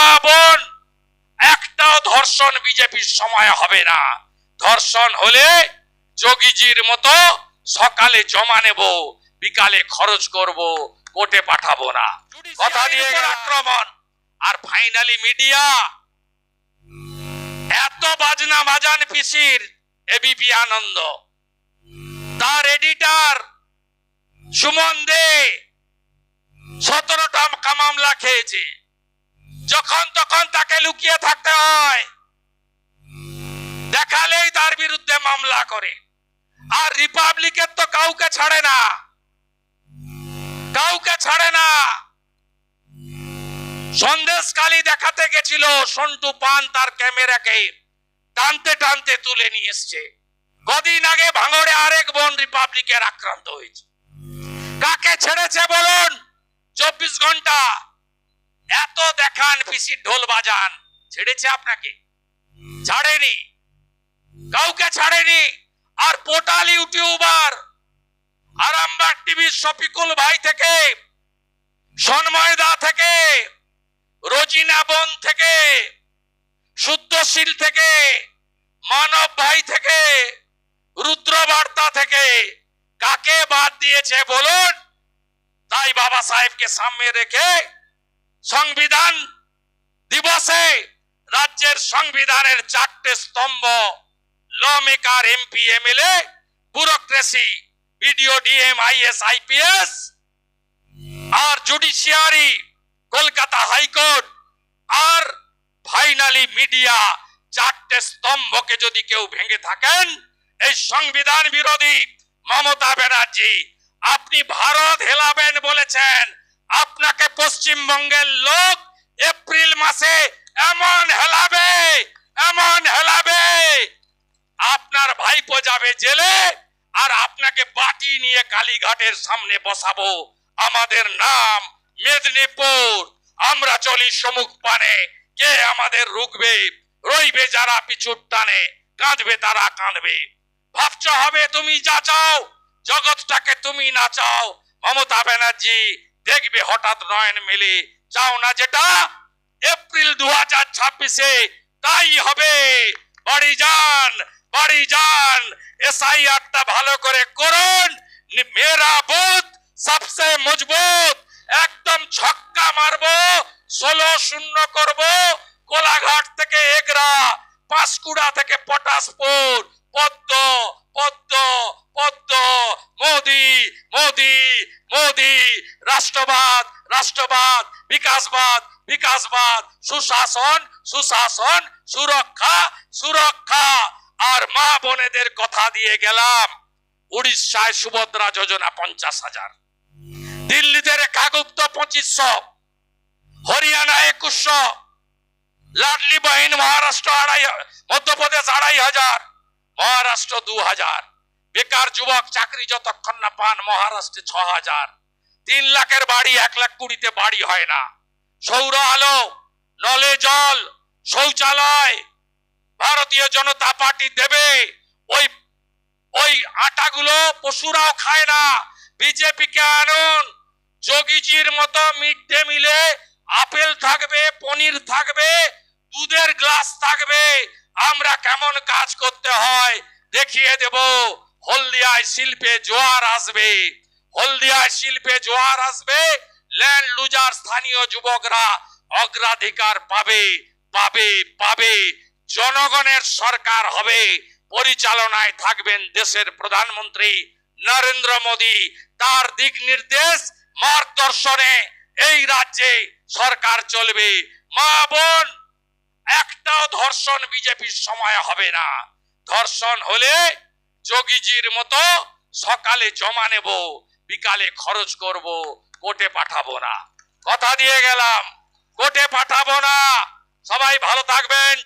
মা বোন একটাও ধর্ষণ বিজেপির সময় হবে না। ধর্ষণ হলে যোগীজির মতো সকালে জমা নেব বিকালে খরচ করব কোর্টে পাঠাবো না। কথা দিয়ে আক্রমণ। আর ফাইনালি মিডিয়া এত বাজনা বাজান পিসির এবিপি আনন্দ। তার এডিটার সুমন দে সতেরোটা মামলা খেয়েছে। যখন তখন তাকে লুকিয়ে থাকতে হয়। দেখালেই তার বিরুদ্ধে মামলা করে। আর রিপাবলিকের তো কাউকে ছাড়ে না। কাউকে ছাড়ে না। সন্দেশকালী দেখাতে গেছিল সন্টু পান তার ক্যামেরাকে। টানতে টানতে তুলে নিয়ে এসছে। কদিন আগে ভাঙড়ে আরেক বোন রিপাবলিকের আক্রান্ত হয়েছে। কাকে ছেড়েছে বলুন? চব্বিশ ঘণ্টা। এত দেখান পিসি ঢোল বাজান, ছেড়েছে আপনাকে। ছাড়েনি। কাউকে ছাড়েনি। আর পোর্টাল ইউটিউবার, আরামবাগ টিভির শফিকুল ভাই থেকে সন্ময়দা থেকে, রোজিনা বোন থেকে শুদ্ধশীল থেকে, মানব ভাই থেকে, রুদ্রবার্তা থেকে, কাকে বাদ দিয়েছে বলুন? তাই বাবা সাহেবকে সামনে রেখে সংবিধান দিবসে রাজ্যের সংবিধানের চারটে স্তম্ভ law maker MP, MLA, bureaucracy, BDO, DM, IS, IPS R judiciary, Kolkata high court আর ফাইনালি মিডিয়া চারটে স্তম্ভকে যদি কেউ ভেঙে থাকেন, এই সংবিধান বিরোধী মমতা ব্যানার্জি, আপনি ভারত হেলাবেন বলেছেন। আপনাকে পশ্চিমবঙ্গের লোক এপ্রিল মাসে এমন হেলাবে এমন হেলাবে। আপনার ভাইপো যাবে জেলে আর আপনাকে বাটি নিয়ে কালীঘাটের সামনে বসাবো। আমাদের নাম মেদিনীপুর। আমরা চলি সমুখ পানে। কে আমাদের রুখবে? রইবে যারা পিছুর টানে। কাঁদবে তারা কাঁদবে। ভাবছ হবে তুমি যা চাও, জগৎটাকে তুমি না চাও। মমতা ব্যানার্জি দেখবে হঠাৎ নয়ন মেলে, চাও না যেটা? এপ্রিল দু হাজার ছাব্বিশে তাই হবে। বাড়ি যান বাড়ি যান, এসআইআরটা ভালো করে করুন। মেরা বুথ সবসে মজবুত। রাষ্ট্রবাদ রাষ্ট্রবাদ, বিকাশবাদ বিকাশবাদ, সুশাসন সুশাসন, সুরক্ষা সুরক্ষা। আর মা বোনেদের কথা দিয়ে গেলাম, উড়িষ্যায় সুভদ্রা যোজনা পঞ্চাশ হাজার। দিল্লিতে রেখাগুপ্ত পঁচিশশো, হরিয়ানা একুশশো, লাডলি বাহিন মহারাষ্ট্র আড়াই হাজার মধ্যপ্রদেশ আড়াই হাজার, মহারাষ্ট্র দু হাজার। বেকার যুবক চাকরি যতক্ষণ না পান মহারাষ্ট্রে ছ হাজার। তিন লাখের বাড়ি, এক লাখ কুড়িতে বাড়ি হয় না। সৌর আলো, নলে জল, শৌচালয়, ভারতীয় জনতা পার্টি দেবে। ওই ওই আটাগুলো পশুরাও খায় না। বিজেপিকে আনুন। যোগীজির মতো মিড ডে মিলে আপেল থাকবে, পনির থাকবে, দুধের গ্লাস থাকবে। আমরা কেমন কাজ করতে হয় দেখিয়ে দেব। হলদিয়ায় শিল্পে জোয়ার আসবে। হলদিয়ায় শিল্পে জোয়ার আসবে ল্যান্ড লুজার স্থানীয় যুবকরা অগ্রাধিকার পাবে পাবে পাবে। জনগণের সরকার হবে, পরিচালনায় থাকবেন দেশের প্রধানমন্ত্রী নরেন্দ্র মোদী। তার দিক নির্দেশ, মার্গদর্শনে এই রাজ্যে সরকার চলবে। মা বোন, একটাও ধর্ষণ বিজেপির সময় হবে না। ধর্ষণ হলে যোগীজির মতো সকালে জমা নেব। বিকালে খরচ করব, কোর্টে পাঠাবো না। কথা দিয়ে গেলাম, কোর্টে পাঠাবো না। সবাই ভালো থাকবেন।